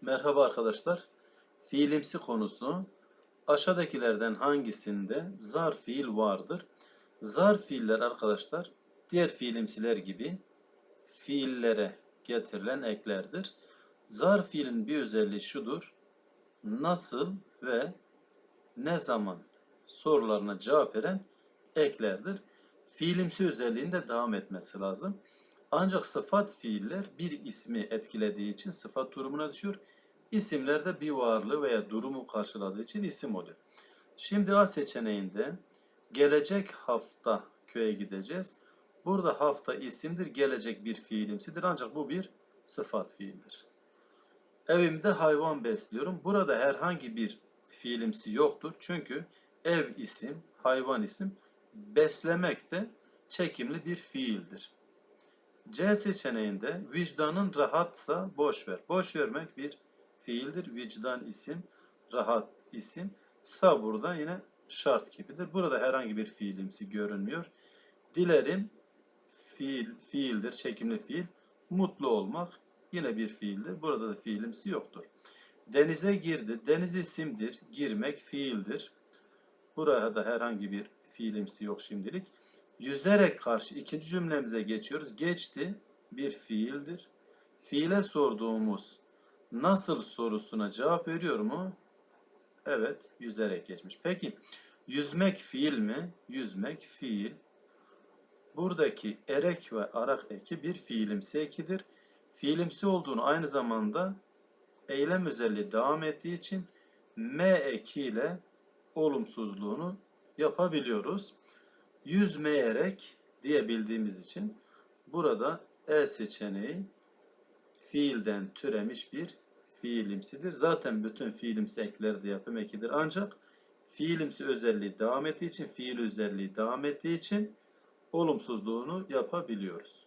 Merhaba arkadaşlar. Fiilimsi konusu aşağıdakilerden hangisinde zarf fiil vardır? Zarf fiiller arkadaşlar diğer fiilimsiler gibi fiillere getirilen eklerdir. Zarf fiilin bir özelliği şudur. Nasıl ve ne zaman sorularına cevap veren eklerdir. Fiilimsi özelliğinde devam etmesi lazım. Ancak sıfat fiiller bir ismi etkilediği için sıfat durumuna düşüyor. İsimler de bir varlığı veya durumu karşıladığı için isim oluyor. Şimdi A seçeneğinde gelecek hafta köye gideceğiz. Burada hafta isimdir, gelecek bir fiilimsidir ancak bu bir sıfat fiildir. Evimde hayvan besliyorum. Burada herhangi bir fiilimsi yoktur. Çünkü ev isim, hayvan isim, beslemek de çekimli bir fiildir. C seçeneğinde vicdanın rahatsa boş ver. Boş vermek bir fiildir. Vicdan isim, rahat isim. Sa burada yine şart gibidir. Burada herhangi bir fiilimsi görünmüyor. Dilerim fiil, fiildir, çekimli fiil. Mutlu olmak yine bir fiildir. Burada da fiilimsi yoktur. Denize girdi. Deniz isimdir. Girmek fiildir. Buraya da herhangi bir fiilimsi yok şimdilik. Yüzerek karşı ikinci cümlemize geçiyoruz. Geçti bir fiildir. Fiile sorduğumuz nasıl sorusuna cevap veriyor mu? Evet, yüzerek geçmiş. Peki, yüzmek fiil mi? Yüzmek fiil. Buradaki erek ve arak eki bir fiilimsi ekidir. Fiilimsi olduğunu aynı zamanda eylem özelliği devam ettiği için M ekiyle olumsuzluğunu yapabiliyoruz. Yüzmeyerek diyebildiğimiz için burada E seçeneği fiilden türemiş bir fiilimsidir. Zaten bütün fiilimsi ekler de yapım ekidir. Ancak fiilimsi özelliği devam ettiği için, fiil özelliği devam ettiği için olumsuzluğunu yapabiliyoruz.